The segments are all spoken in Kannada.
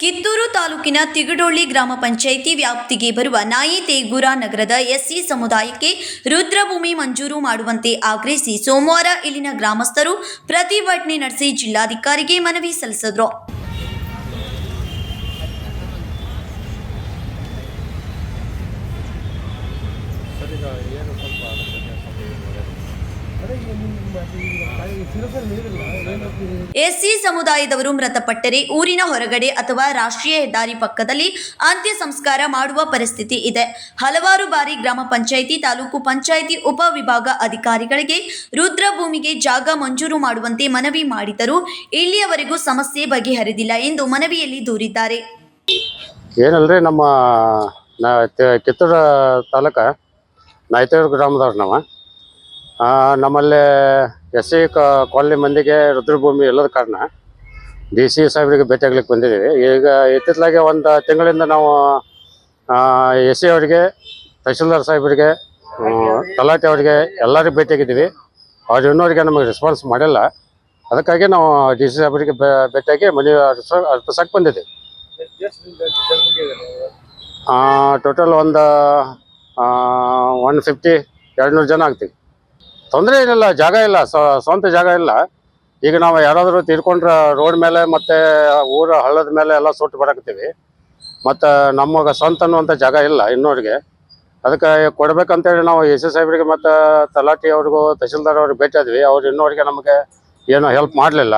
ಕಿತ್ತೂರು ತಾಲೂಕಿನ ತಿಗಡೊಳ್ಳಿ ಗ್ರಾಮ ಪಂಚಾಯಿತಿ ವ್ಯಾಪ್ತಿಗೆ ಬರುವ ನಾಯಿ ತೇಗೂರ ನಗರದ ಎಸ್ಸಿ ಸಮುದಾಯಕ್ಕೆ ರುದ್ರಭೂಮಿ ಮಂಜೂರು ಮಾಡುವಂತೆ ಆಗ್ರಹಿಸಿ ಸೋಮವಾರ ಇಲ್ಲಿನ ಗ್ರಾಮಸ್ಥರು ಪ್ರತಿಭಟನೆ ನಡೆಸಿ ಜಿಲ್ಲಾಧಿಕಾರಿಗೆ ಮನವಿ ಸಲ್ಲಿಸಿದರು. ಎಸ್ಸಿ ಸಮುದಾಯದವರು ಮೃತಪಟ್ಟರೆ ಊರಿನ ಹೊರಗಡೆ ಅಥವಾ ರಾಷ್ಟ್ರೀಯ ಹೆದ್ದಾರಿ ಪಕ್ಕದಲ್ಲಿ ಅಂತ್ಯ ಸಂಸ್ಕಾರ ಮಾಡುವ ಪರಿಸ್ಥಿತಿ ಇದೆ. ಹಲವಾರು ಬಾರಿ ಗ್ರಾಮ ಪಂಚಾಯಿತಿ, ತಾಲೂಕು ಪಂಚಾಯಿತಿ ಉಪವಿಭಾಗ ಅಧಿಕಾರಿಗಳಿಗೆ ರುದ್ರಭೂಮಿಗೆ ಜಾಗ ಮಂಜೂರು ಮಾಡುವಂತೆ ಮನವಿ ಮಾಡಿದರೂ ಇಲ್ಲಿಯವರೆಗೂ ಸಮಸ್ಯೆ ಬಗೆಹರಿದಿಲ್ಲ ಎಂದು ಮನವಿಯಲ್ಲಿ ದೂರಿದ್ದಾರೆ. ಏನಲ್ರಿ, ನಮ್ಮ ಕಿತ್ತೂರ ತಾಲೂಕ ನಾಯ್ತೂರು ಗ್ರಾಮದವ್ರು ನಮ್ಮಲ್ಲಿ ಎಸ್ ಸಿ ಕಾಲನಿ ಮಂದಿಗೆ ರುದ್ರಭೂಮಿ ಇಲ್ಲದ ಕಾರಣ ಡಿ ಸಿ ಸಾಹೇಬರಿಗೆ ಭೇಟಿಯಾಗ್ಲಿಕ್ಕೆ ಬಂದಿದ್ದೀವಿ. ಈಗ ಇತ್ತಿತ್ತಲಾಗೆ ಒಂದು ತಿಂಗಳಿಂದ ನಾವು ಎಸ್ ಸಿ ಅವರಿಗೆ ತಹಶೀಲ್ದಾರ್ ಸಾಹೇಬರಿಗೆ ತಲಾಟೆ ಅವರಿಗೆ ಎಲ್ಲರಿಗೂ ಭೇಟಿಯಾಗಿದ್ದೀವಿ ಅವ್ರು ಇನ್ನೋರಿಗೆ ನಮಗೆ ರೆಸ್ಪಾನ್ಸ್ ಮಾಡಿಲ್ಲ. ಅದಕ್ಕಾಗಿ ನಾವು ಡಿ ಸಿ ಸಾಹೇಬರಿಗೆ ಭೇಟಿಯಾಗಿ ಮನವಿ ಅರ್ಪಿಸ, ಅರ್ಪಿಸಕ್ಕೆ ಬಂದಿದ್ದೀವಿ. ಟೋಟಲ್ ಒಂದು ಒನ್ ಫಿಫ್ಟಿ ಎರಡು ನೂರು ಜನ ಆಗ್ತೀವಿ. ತೊಂದರೆ ಏನಿಲ್ಲ ಜಾಗ ಇಲ್ಲ, ಸ್ವ- ಸ್ವಂತ ಜಾಗ ಇಲ್ಲ. ಈಗ ನಾವು ಯಾರಾದರೂ ತೀರ್ಕೊಂಡ್ರೆ ರೋಡ್ ಮೇಲೆ ಮತ್ತು ಊರ ಹಳ್ಳದ ಮೇಲೆ ಎಲ್ಲ ಸುಟ್ಟು ಬರಾಕತ್ತೀವಿ. ಮತ್ತು ನಮಗೆ ಸ್ವಂತ ಅನ್ನುವಂಥ ಜಾಗ ಇಲ್ಲ ಇನ್ನೋರಿಗೆ. ಅದಕ್ಕೆ ಕೊಡ್ಬೇಕಂತೇಳಿ ನಾವು ಎಸ್ ಎಸ್ ಸಾಹೇಬ್ರಿಗೆ ಮತ್ತು ತಲಾಟಿ ಅವ್ರಿಗೂ ತಹಶೀಲ್ದಾರ್ ಅವ್ರಿಗೆ ಭೇಟಿ ಅವ್ರು ಇನ್ನೋರಿಗೆ ನಮಗೆ ಏನೂ ಹೆಲ್ಪ್ ಮಾಡಲಿಲ್ಲ.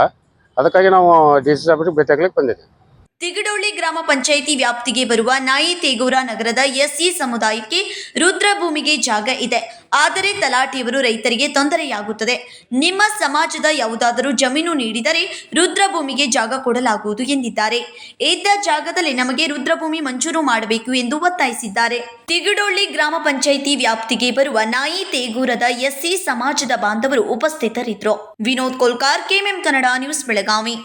ಅದಕ್ಕಾಗಿ ನಾವು ಡಿ ಸಿ ಸಾಹೇಬ್ರಿಗೆ ಭೇಟಿ ಆಗ್ಲಿಕ್ಕೆ ಬಂದಿದ್ವಿ. ತಿಗಡೊಳ್ಳಿ ಗ್ರಾಮ ಪಂಚಾಯಿತಿ ವ್ಯಾಪ್ತಿಗೆ ಬರುವ ನಾಯಿ ತೇಗೂರ ನಗರದ ಎಸ್ಸಿ ಸಮುದಾಯಕ್ಕೆ ರುದ್ರಭೂಮಿಗೆ ಜಾಗ ಇದೆ. ಆದರೆ ತಲಾಟಿಯವರು ರೈತರಿಗೆ ತೊಂದರೆಯಾಗುತ್ತದೆ. ನಿಮ್ಮ ಸಮಾಜದ ಯಾವುದಾದರೂ ಜಮೀನು ನೀಡಿದರೆ ರುದ್ರಭೂಮಿಗೆ ಜಾಗ ಕೊಡಲಾಗುವುದು ಎಂದಿದ್ದಾರೆ. ಇದ್ದ ಜಾಗದಲ್ಲಿ ನಮಗೆ ರುದ್ರಭೂಮಿ ಮಂಜೂರು ಮಾಡಬೇಕು ಎಂದು ಒತ್ತಾಯಿಸಿದ್ದಾರೆ. ತಿಗಡೊಳ್ಳಿ ಗ್ರಾಮ ಪಂಚಾಯಿತಿ ವ್ಯಾಪ್ತಿಗೆ ಬರುವ ನಾಯಿ ತೇಗೂರದ ಎಸ್ಸಿ ಸಮಾಜದ ಬಾಂಧವರು ಉಪಸ್ಥಿತರಿದ್ದರು. Vinod Kolkar, KMM Kannada news Belagavi.